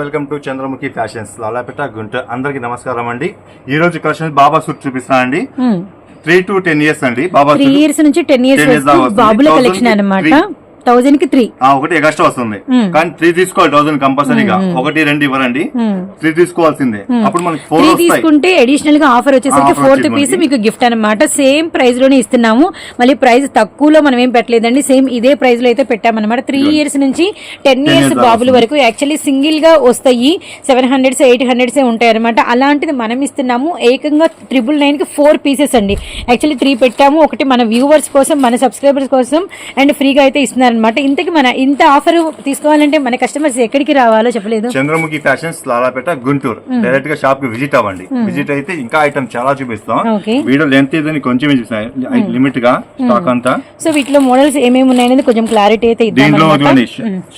Welcome to Chandramukhi fashions Lalapet Guntur అందరికి నమస్కారం అండి. ఈ రోజు కలెక్షన్ బాబా సూట్ చూపిస్తాను అండి. త్రీ టు టెన్ ఇయర్స్ అండి. బాబా త్రీ ఇయర్స్ నుంచి టెన్ ఇయర్స్ 10 years దాకా వస్తుంది. బాబుల 1000 కలెక్షన్ three. థౌజండ్కి త్రీ ఒకటి ఎగస్ట్రా వస్తుంది. కానీ త్రీ తీసుకోవాలి థౌసండ్ కంపల్సరీగా. ఒకటి రెండు ఇవ్వరండి త్రీ తీసుకోవాల్సిందే. అప్పుడు మనకి ఫోర్ తీసుకుంటే అడిషనల్గా ఆఫర్ వచ్చేసరికి ఫోర్త్ పీస్. మీకు గిఫ్ట్ అన్నమాట. సేమ్ ప్రైస్లోనే ఇస్తున్నాము. మళ్ళీ ప్రైస్ తక్కువలో మనం ఏం పెట్టలేదండి. సేమ్ ఇదే ప్రైస్లో అయితే పెట్టామన్నమాట. త్రీ ఇయర్స్ నుంచి టెన్ ఇయర్స్ బాబుల వరకు యాక్చువల్లీ సింగిల్గా వస్తాయి. సెవెన్ హండ్రెడ్స్ ఎయిట్ హండ్రెడ్స్ ఉంటాయి అనమాట అలాంటిది మనం ఇస్తున్నాము. ఏకంగా ట్రిపుల్ నైన్కి ఫోర్ పీసెస్ అండి. యాక్చువల్లీ త్రీ పెట్టాము. ఒకటి మన వ్యూవర్స్ కోసం మన సబ్స్క్రైబర్స్ కోసం అండ్ ఫ్రీగా అయితే ఇస్తున్నారనమాట ఇంతకి మన ఇంత ఆఫర్ తీసుకోవాలంటే మన కస్టమర్స్ ఎక్కడికి రావాలో చెప్పలేదు. చంద్రముఖి ఫ్యాషన్స్ లాలాపేట గుంటూరు. డైరెక్ట్గా షాప్కి విజిట్ అవ్వండి. విజిట్ అయితే ఇంకా ఐటమ్ చాలా చూపిస్తాం. వీడియో లెంత్ ఇదని కొంచెం చూపిస్తాం. లిమిట్గా స్టాక్ అంతా. సో వీటిలో మోడల్స్ ఏమేమి ఉన్నాయనేది కొంచెం క్లారిటీ అయితే దీంట్లో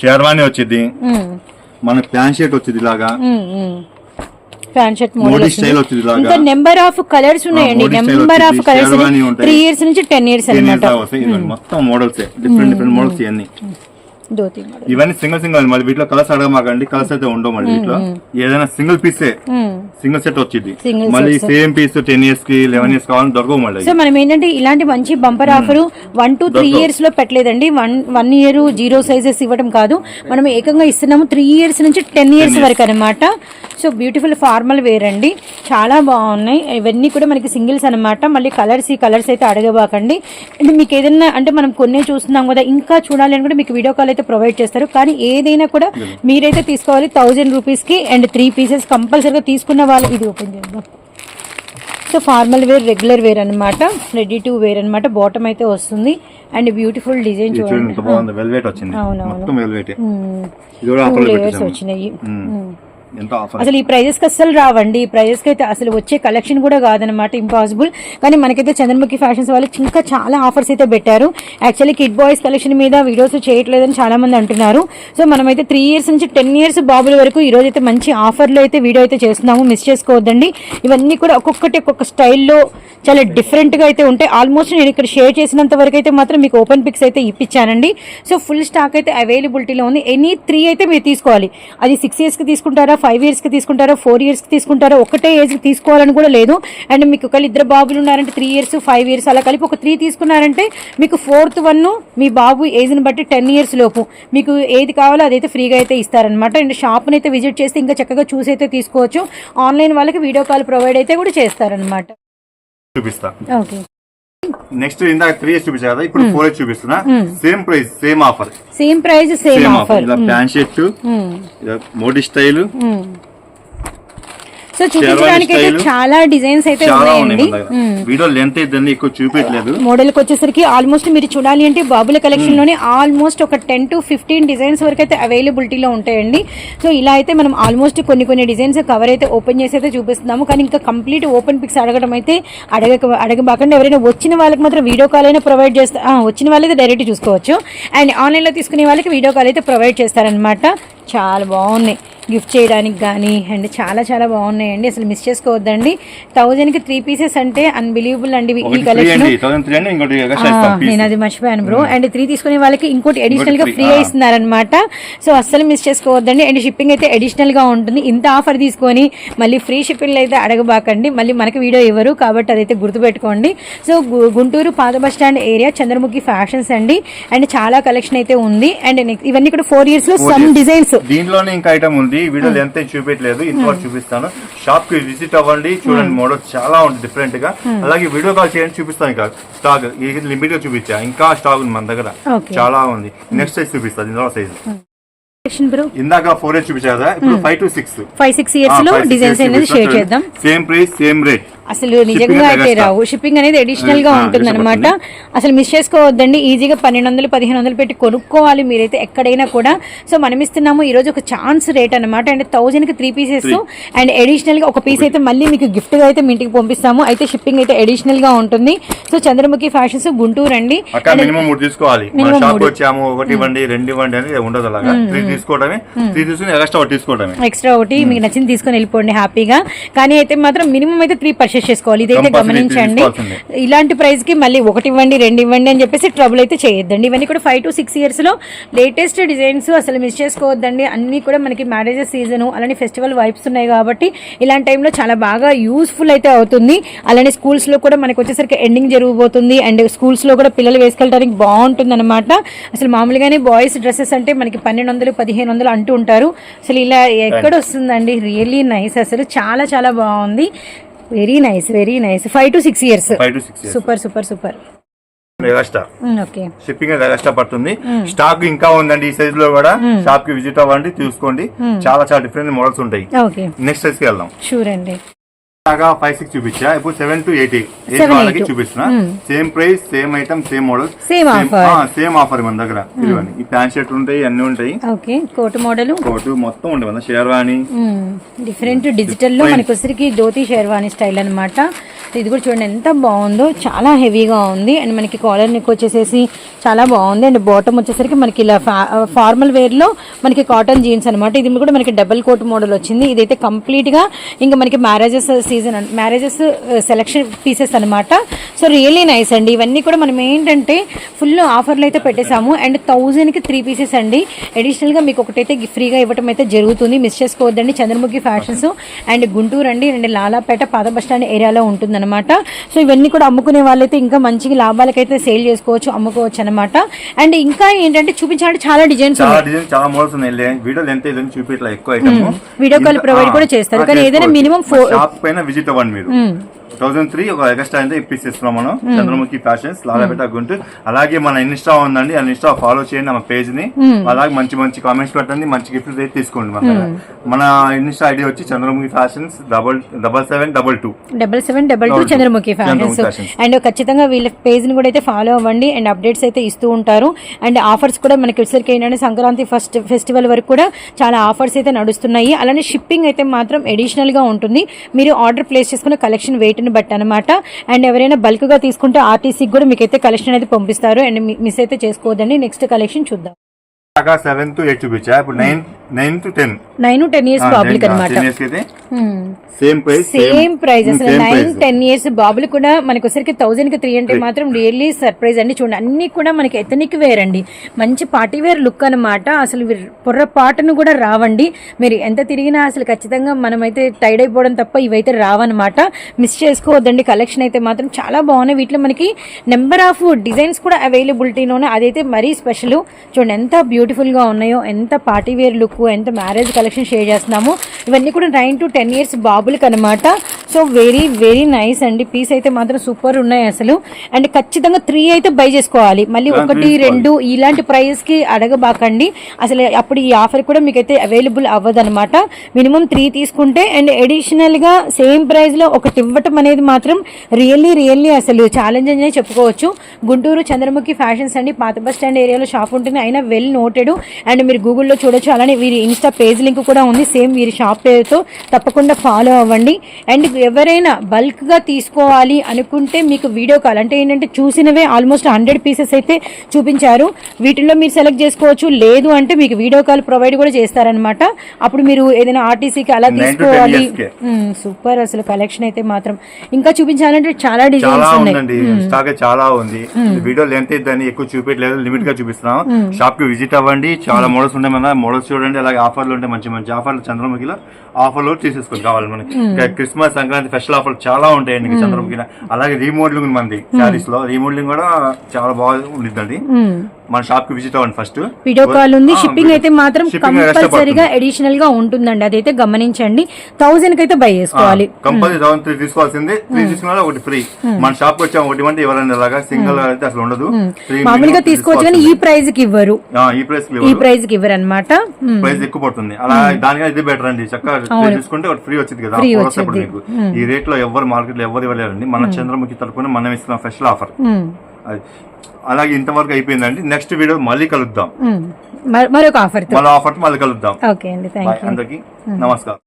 షేర్వాణి వచ్చింది. మన ప్యాంట్ షర్ట్ వచ్చింది ఇలాగా. ప్యాంట్ షర్ట్ మోడీ మోడల్ ఇంకా నెంబర్ ఆఫ్ కలర్స్ ఉన్నాయండి. Number of colours. Three years నుంచి టెన్ ఇయర్స్ అనమాట మొత్తం మోడల్స్ డిఫరెంట్ డిఫరెంట్ మోడల్స్ ఇవన్నీ. మోడల్ ఇవన్నీ సింగిల్ సింగిల్ మళ్ళీ వీటిలో కలర్స్ అడగమాకండి. కలర్స్ అయితే ఉండవు మళ్ళీ వీటిలో. ఏదైనా సింగిల్ పీసే సింగిల్ సెట్ వచ్చింది. మళ్ళీ సేమ్ పీస్ టెన్ ఇయర్స్కి లెవెన్ ఇయర్స్ కావాలని దొరకవు మళ్ళీ సో మనం ఏంటంటే ఇలాంటి మంచి bumper offer one two three ఇయర్స్లో పెట్టలేదండి. One one year zero sizes ఇవ్వడం కాదు. మనం ఏకంగా ఇస్తున్నాము త్రీ ఇయర్స్ నుంచి టెన్ ఇయర్స్ వరకు అనమాట సో బ్యూటిఫుల్ ఫార్మల్ వేర్ అండి. చాలా బాగున్నాయి. ఇవన్నీ కూడా మనకి సింగిల్స్ అన్నమాట. మళ్ళీ కలర్స్ ఈ కలర్స్ అయితే అడగబాకండి. అంటే మీకు ఏదైనా అంటే మనం కొన్ని చూస్తున్నాం కదా ఇంకా చూడాలి అని కూడా మీకు వీడియో కాల్ అయితే ప్రొవైడ్ చేస్తారు. కానీ ఏదైనా కూడా మీరైతే తీసుకోవాలి థౌజండ్ రూపీస్కి అండ్ త్రీ పీసెస్ కంపల్సరీగా తీసుకున్న వాళ్ళు ఇది ఓపెన్ చేద్దాం. So formal wear regular wear అన్నమాట. రెడీ టు వేర్ అన్నమాట. బాటమ్ అయితే వస్తుంది. అండ్ బ్యూటిఫుల్ డిజైన్ చూడండి అవునవును. వచ్చినాయి. ఎంత ఆఫర్ అసలు ఈ ప్రైజెస్కి రావండి. ఈ ప్రైజెస్కి అయితే అసలు వచ్చే కలెక్షన్ కూడా కాదనమాట ఇంపాసిబుల్ కానీ మనకైతే చంద్రముఖి ఫ్యాషన్స్ వాళ్ళు ఇంకా చాలా ఆఫర్స్ అయితే పెట్టారు. యాక్చువల్లీ కిడ్ బాయ్స్ కలెక్షన్ మీద వీడియోస్ చేయట్లేదని చాలా మంది అంటున్నారు. సో మనమైతే త్రీ ఇయర్స్ నుంచి టెన్ ఇయర్స్ బాబుల వరకు ఈ రోజు అయితే మంచి ఆఫర్లో అయితే వీడియో అయితే చేస్తున్నాము. మిస్ చేసుకోవద్దండి. ఇవన్నీ కూడా ఒక్కొక్కటి ఒక్కొక్క స్టైల్లో చాలా డిఫరెంట్గా అయితే ఉంటాయి. ఆల్మోస్ట్ నేను ఇక్కడ షేర్ చేసినంత వరకు అయితే మాత్రం మీకు ఓపెన్ పిక్స్ అయితే ఇప్పించానండి. సో ఫుల్ స్టాక్ అయితే అవైలబిలిటీలో ఉంది. ఎనీ త్రీ అయితే మీరు తీసుకోవాలి. అది సిక్స్ ఇయర్స్కి తీసుకుంటారా ఫైవ్ ఇయర్స్కి తీసుకుంటారా ఫోర్ ఇయర్స్కి తీసుకుంటారా ఒకటే ఏజ్కి తీసుకోవాలని కూడా లేదు. అండ్ మీకు ఒకవేళ ఇద్దరు బాబులు ఉన్నారంటే త్రీ ఇయర్స్ ఫైవ్ ఇయర్స్ అలా కలిపి ఒక త్రీ తీసుకున్నారంటే మీకు ఫోర్త్ వన్ మీ బాబు ఏజ్ని బట్టి టెన్ ఇయర్స్ లోపు మీకు ఏది కావాలో అదైతే ఫ్రీగా అయితే ఇస్తారనమాట అండ్ షాప్ని అయితే విజిట్ చేస్తే ఇంకా చక్కగా చూసి అయితే తీసుకోవచ్చు. ఆన్లైన్ వాళ్ళకి వీడియో కాల్ ప్రొవైడ్ అయితే కూడా చేస్తారనమాట చూపిస్తా. ఓకే నెక్స్ట్ ఇందాక త్రీ ఇయర్స్ చూపించా కదా ఇప్పుడు ఫోర్ ఇయర్స్ చూపిస్తున్నా. Same price same offer same price same offer ఇలా pant shirt Modi style so చూపించడానికి అయితే. చాలా డిజైన్స్ అయితే ఉన్నాయండి. వీడియో లెంత్ అయితే ఎక్కువ చూపించలేదు. మోడల్కి వచ్చేసరికి ఆల్మోస్ట్ మీరు చూడాలి అంటే బాబుల కలెక్షన్లోనే ఆల్మోస్ట్ ఒక టెన్ టు ఫిఫ్టీన్ డిజైన్స్ వరకు అయితే అవైలబిలిటీలో ఉంటాయండి. సో ఇలా అయితే మనం ఆల్మోస్ట్ కొన్ని కొన్ని డిజైన్స్ కవర్ అయితే ఓపెన్ చేసి అయితే చూపిస్తున్నాము. కానీ ఇంకా కంప్లీట్ ఓపెన్ పిక్స్ అడగడం అయితే అడగక అడగబాకండి. ఎవరైనా వచ్చిన వాళ్ళకి మాత్రం వీడియో కాల్ అయినా ప్రొవైడ్ చేస్తా వచ్చిన వాళ్ళైతే డైరెక్ట్ చూసుకోవచ్చు. అండ్ ఆన్లైన్లో తీసుకునే వాళ్ళకి వీడియో కాల్ అయితే ప్రొవైడ్ చేస్తారనమాట చాలా బాగున్నాయి. గిఫ్ట్ చేయడానికి కానీ అండ్ చాలా చాలా బాగున్నాయండి. అసలు మిస్ చేసుకోవద్దండి. థౌజండ్కి త్రీ పీసెస్ అంటే అన్బిలీవబుల్ అండి ఈ కలెక్షన్. నేను అది మర్చిపోయాను బ్రో అండ్ త్రీ తీసుకునే వాళ్ళకి ఇంకోటి అడిషనల్గా ఫ్రీ. ఇస్తున్నారనమాట సో అస్సలు మిస్ చేసుకోవద్దండి. అండ్ షిప్పింగ్ అయితే అడిషనల్గా ఉంటుంది. ఇంత ఆఫర్ తీసుకొని మళ్ళీ ఫ్రీ షిప్పింగ్ అయితే అడగబాకండి. మళ్ళీ మనకి వీడియో ఇవ్వరు కాబట్టి అదైతే గుర్తుపెట్టుకోండి. సో గుంటూరు పాత bus stand area Chandramukhi fashions అండి. అండ్ చాలా కలెక్షన్ అయితే ఉంది. అండ్ ఇవన్నీ కూడా ఫోర్ ఇయర్స్లో సమ్. డిజైన్స్ దీంట్లోనే ఇంకా ఐటమ్ ఉంది వీడియో లెంత్ ఏం చూపించలేదు ఇంతవరకు చూపిస్తాను. షాప్కి విజిట్ అవ్వండి. చూడండి మోడల్ చాలా ఉంది డిఫరెంట్గా. అలాగే వీడియో కాల్ చేయండి చూపిస్తాను ఇంకా. స్టాక్ లిమిట్గా చూపించా. ఇంకా స్టాక్ ఉంది మన దగ్గర. చాలా ఉంది. నెక్స్ట్ సైజ్ చూపిస్తాను ఇందులో సైజ్ ఇందాక ఫోర్ ఎయిట్ చూపించా ఇప్పుడు five to six five six ఇయర్స్లో డిజైన్స్ అనేది షేర్ చేద్దాం. సేమ్ ప్రైస్ సేమ్ రేట్ అసలు నిజంగా అయితే. రావు. షిప్పింగ్ అనేది అడిషనల్గా ఉంటుంది అనమాట అసలు మిస్ చేసుకోవద్దండి. ఈజీగా పన్నెండు వందలు పదిహేను వందలు పెట్టి కొనుక్కోవాలి మీరైతే ఎక్కడైనా కూడా. సో మనం ఇస్తున్నాము ఈ రోజు ఒక ఛాన్స్ రేట్ అనమాట అండ్ థౌజండ్కి త్రీ పీసెస్ అండ్ అడిషనల్గా ఒక పీస్ అయితే మళ్ళీ మీకు గిఫ్ట్గా అయితే మీ ఇంటికి పంపిస్తాము. అయితే షిప్పింగ్ అయితే అడిషనల్గా ఉంటుంది. సో చంద్రముఖి ఫ్యాషన్స్ గుంటూరు అండి. అక్కడ మినిమం మూడు తీసుకోవాలి. మన Minimum షాప్ మూడు. వచ్చాము ఒకటి ఇవ్వండి రెండు ఇవ్వండి అనేది ఉండదు అలాగా. త్రీ తీసుకోవడమే. త్రీ తీసుకుని ఎక్స్ట్రా ఒకటి తీసుకోవడమే. ఎక్స్ట్రా ఒకటి మీకు నచ్చింది తీసుకొని వెళ్ళిపోండి హ్యాపీగా. కానీ అయితే మాత్రం మినిమం అయితే త్రీ పర్చేస్ చేసుకోవాలి. ఇదైతే గమనించండి. ఇలాంటి ప్రైస్కి మళ్ళీ ఒకటి ఇవ్వండి రెండు ఇవ్వండి అని చెప్పేసి ట్రబుల్ అయితే చేయొద్దండి. ఇవన్నీ కూడా ఫైవ్ టు సిక్స్ ఇయర్స్లో లేటెస్ట్ డిజైన్స్ అసలు మిస్ చేసుకోవద్దండి. అన్ని కూడా మనకి మ్యారేజెస్ సీజన్ అలానే ఫెస్టివల్ వైబ్స్ ఉన్నాయి కాబట్టి ఇలాంటి టైంలో చాలా బాగా యూస్ఫుల్ అయితే అవుతుంది. అలానే స్కూల్స్లో కూడా మనకి వచ్చేసరికి ఎండింగ్ జరగబోతుంది. అండ్ స్కూల్స్లో కూడా పిల్లలు వేసుకెళ్ళడానికి బాగుంటుంది అనమాట అసలు మామూలుగానే బాయ్స్ డ్రెస్సెస్ అంటే మనకి పన్నెండు వందలు పదిహేను వందలు అంటూ ఉంటారు. అసలు ఇలా ఎక్కడ వస్తుందండి? రియల్లీ నైస్ అసలు చాలా చాలా బాగుంది. Very nice very nice five to six years five to six super super super megastar okay shipping megastar పడుతుంది. స్టాక్ ఇంకా ఉందండి ఈ సైజ్లో కూడా. షాప్కి విజిట్ అవ్వండి చూసుకోండి. చాలా చాలా డిఫరెంట్ మోడల్స్ ఉంటాయి. నెక్స్ట్ సైజ్కి వెళ్దాం. షూర్ అండి. లాగా ఫైవ్ సిక్స్ చూపించా. ఇప్పుడు సెవెన్ టు ఎయిటీ ఎయిట్ వాళ్ళకి. చూపిస్తున్నా. Same price same item same model offer. Same offer మన దగ్గర. ఈ ప్యాంట్ షర్ట్ ఉంటాయి అన్ని ఉంటాయి. Okay coat model. కోటు మొత్తం ఉంటాయి మన షేర్వాణి డిఫరెంట్ డిజిటల్లో మనకి వచ్చరికి ధోతి షేర్వాణి స్టైల్ అన్నమాట. ఇది కూడా చూడండి ఎంత బాగుందో. చాలా హెవీగా ఉంది. అండ్ మనకి కాలర్ నెక్ వచ్చేసేసి చాలా బాగుంది. అండ్ బాటమ్ వచ్చేసరికి మనకి ఇలా ఫార్మల్ వేర్లో మనకి కాటన్ జీన్స్ అన్నమాట. ఇది కూడా మనకి డబల్ కోట్ మోడల్ వచ్చింది. ఇదైతే కంప్లీట్గా ఇంకా మనకి marriages season marriages selection pieces అన్నమాట. సో రియల్లీ నైస్ అండి. ఇవన్నీ కూడా మనం ఏంటంటే ఫుల్ ఆఫర్లు అయితే పెట్టేశాము. అండ్ థౌజండ్కి త్రీ పీసెస్ అండి. అడిషనల్గా మీకు ఒకటైతే ఫ్రీగా ఇవ్వటం అయితే జరుగుతుంది. మిస్ చేసుకోవద్దండి. చంద్రముఖి ఫ్యాషన్స్ అండ్ గుంటూరు అండి. అండ్ లాలాపేట పాత బస్ స్టాండ్ ఏరియాలో ఉంటుందన్నమాట. సో ఇవన్నీ కూడా అమ్ముకునే వాళ్ళైతే ఇంకా మంచిగా లాభాలకైతే సేల్ చేసుకోవచ్చు అమ్ముకోవచ్చు అనమాట అండ్ ఇంకా ఏంటంటే చూపించాలంటే చాలా డిజైన్స్ చాలా డిజైన్ చాలా మోడల్స్ ఉన్నాయి. లే- వీడియోలు ఎంత ఇదని చూపించలే ఎక్కువ ఐటమ్. వీడియో కాల్ provide కూడా చేస్తారు. కానీ ఏదైనా four- షాప్ పైన విజిట్ అవ్వండి మీరు. థౌసండ్ త్రీ ఒక ఎక్స్ట్రా అయితే ఇప్పిస్తున్నాం మనం. చంద్రముఖి ఫ్యాషన్స్ లాలపేట గుంటూరు అలాగే మన ఇన్స్టా ఉందండి. ఆ ఇన్స్టా ఫాలో చేయండి మన పేజ్ని. అలాగే మంచి మంచి కామెంట్స్ పెట్టండి. మంచి గిఫ్ట్స్ అయితే తీసుకోండి మన. మన ఇన్స్టా ఐడి వచ్చి Chandramukhi fashions double double seven double two double seven double two. Chandramukhi fashions. And ఖచ్చితంగా వీళ్ళ పేజ్ని కూడా అయితే ఫాలో అవ్వండి. అండ్ అప్డేట్స్ అయితే ఇస్తూ ఉంటారు. అండ్ ఆఫర్స్ కూడా మనకి వచ్చేసరికి ఏంటంటే సంక్రాంతి ఫస్ట్ ఫెస్టివల్ వరకు కూడా చాలా ఆఫర్స్ అయితే నడుస్తున్నాయి. అలానే షిప్పింగ్ అయితే మాత్రం అడిషనల్గా ఉంటుంది. మీరు ఆర్డర్ ప్లేస్ చేసుకున్న కలెక్షన్ వెయిట్ ని బట్టి అనమాట అండ్ ఎవరైనా బల్క్గా తీసుకుంటే ఆర్టీసీకి కూడా మీకు అయితే కలెక్షన్ అనేది పంపిస్తారు. అండ్ మిస్ అయితే చేసుకోవద్దండి. నెక్స్ట్ కలెక్షన్ చూద్దాం. సెవెన్ టు ఎయిట్ చూపించా? ఇప్పుడు nine nine to ten. Nine ten years public అనమాట సేమ్ ప్రైస్ సేమ్ ప్రైస్ అసలు నైన్ టెన్ ఇయర్స్ బాబులు కూడా మనకి వచ్చరికి థౌసండ్కి త్రీ అంటే మాత్రం రియల్లీ సర్ప్రైజ్ అండి. చూడండి అన్ని కూడా మనకి ఎథనిక్ వేర్ అండి. మంచి పార్టీ వేర్ లుక్ అనమాట అసలు పొర్రపాటును కూడా రావండి. మీరు ఎంత తిరిగినా అసలు ఖచ్చితంగా మనమైతే టైడ్ అయిపోవడం తప్ప ఇవైతే రావన్నమాట. మిస్ చేసుకోవద్దండి. కలెక్షన్ అయితే మాత్రం చాలా బాగున్నాయి. వీటిలో మనకి నెంబర్ ఆఫ్ డిజైన్స్ కూడా అవైలబిలిటీలోనే అదైతే మరీ స్పెషల్ చూడండి ఎంత బ్యూటిఫుల్గా ఉన్నాయో ఎంత పార్టీ వేర్ లుక్ ఎంత మ్యారేజ్ కలెక్షన్ షేర్ చేస్తున్నాము ఇవన్నీ కూడా నైన్ టు టెన్ ఇయర్స్ బాబులకి అనమాట సో వెరీ వెరీ నైస్ అండి. పీస్ అయితే మాత్రం సూపర్ ఉన్నాయి అసలు. అండ్ ఖచ్చితంగా త్రీ అయితే బై చేసుకోవాలి. మళ్ళీ ఒకటి రెండు ఇలాంటి ప్రైస్కి అడగబాకండి. అసలు అప్పుడు ఈ ఆఫర్ కూడా మీకైతే అవైలబుల్ అవ్వదు అనమాట మినిమం త్రీ తీసుకుంటే అండ్ అడిషనల్గా సేమ్ ప్రైస్లో ఒకటి ఇవ్వటం అనేది మాత్రం రియల్లీ రియల్లీ అసలు ఛాలెంజ్ అనే చెప్పుకోవచ్చు. గుంటూరు చంద్రముఖి ఫ్యాషన్స్ అండి. పాత బస్ స్టాండ్ ఏరియాలో షాప్ ఉంటుంది అయినా వెల్ నోటెడ్ అండ్ మీరు గూగుల్లో చూడొచ్చు. అలానే వీరి ఇన్స్టా పేజ్ లింక్ కూడా ఉంది. సేమ్ వీరి షాప్ పేరుతో తప్పకుండా ఫాలో అవ్వండి. అండ్ ఎవరైనా బల్క్గా తీసుకోవాలి అనుకుంటే మీకు వీడియో కాల్ అంటే ఏంటంటే చూసినవే ఆల్మోస్ట్ హండ్రెడ్ పీసెస్ అయితే చూపించారు. వీటిల్లో మీరు సెలెక్ట్ చేసుకోవచ్చు. లేదు అంటే మీకు వీడియో కాల్ ప్రొవైడ్ కూడా చేస్తారనమాట అప్పుడు మీరు ఏదైనా ఆర్టీసీకి అలా తీసుకోవాలి. సూపర్. అసలు కలెక్షన్ అయితే మాత్రం. ఇంకా చూపించాలంటే చాలా డిజైన్స్ ఉన్నాయి. చాలా ఉంది. వీడియో లెంత్ దాన్ని ఎక్కువ చూపించలేదు లిమిట్గా చూపిస్తున్నాం. షాప్కి విజిట్ అవ్వండి. చాలా మోడల్స్ ఉన్నాయి మన మోడల్స్ చూడండి. అలాగే ఆఫర్లు ఉంటాయి. మంచి మంచి ఆఫర్లు చంద్రముఖిలో ఆఫర్లు తీసేసుకొని కావాలి మనకి. క్రిస్మస్ సంక్రాంతి ఫెస్టివల్ ఆఫర్లు చాలా ఉంటాయండి ఇంకా చంద్రముఖిలో. అలాగే రీమోడలింగ్ ఉంది మనది. శారీస్లో రీమోడలింగ్ కూడా చాలా బాగా ఉండిద్దండి మన షాప్కి విజిట్ అవ్వండి ఫస్ట్ వీడియో కాల్ ఉంది. షిప్పింగ్ అయితే మాత్రం కంపల్సరీగా. అడిషనల్గా ఉంటుందండి. అదైతే గమనించండి. థౌసండ్కి అయితే బై చేసుకోవాలి కంపల్సరీ థౌసండ్ త్రీ తీసుకోవాల్సిందే. త్రీ తీసుకున్నా ఒకటి ఫ్రీ మన షాప్కి వచ్చాం ఒకటి అంటే ఎవరైనా ఇలాగా సింగిల్ అయితే అసలు ఉండదు. మామూలుగా తీసుకోవచ్చు కానీ ఈ ప్రైజ్కి ఇవ్వరు. ఈ ప్రైస్ ఈ ప్రైజ్కి ఇవ్వరు అనమాట ప్రైస్ ఎక్కువ పడుతుంది. అలా దానికన్నా ఇది బెటర్ అండి. చక్కగా తీసుకుంటే ఒకటి ఫ్రీ వచ్చింది కదా. మీకు ఈ రేట్లో ఎవరు మార్కెట్లో ఎవరు ఇవ్వలేరండి. మన చంద్రముఖి తరపున మనం ఇస్తున్న స్పెషల్ ఆఫర్ అలాగే ఇంతవరకు అయిపోయిందండి. నెక్స్ట్ వీడియో మళ్ళీ కలుద్దాం. మరొక ఆఫర్ మళ్ళీ ఆఫర్ మళ్ళీ కలుద్దాం. ఓకే అండి. అందరికీ నమస్కారం.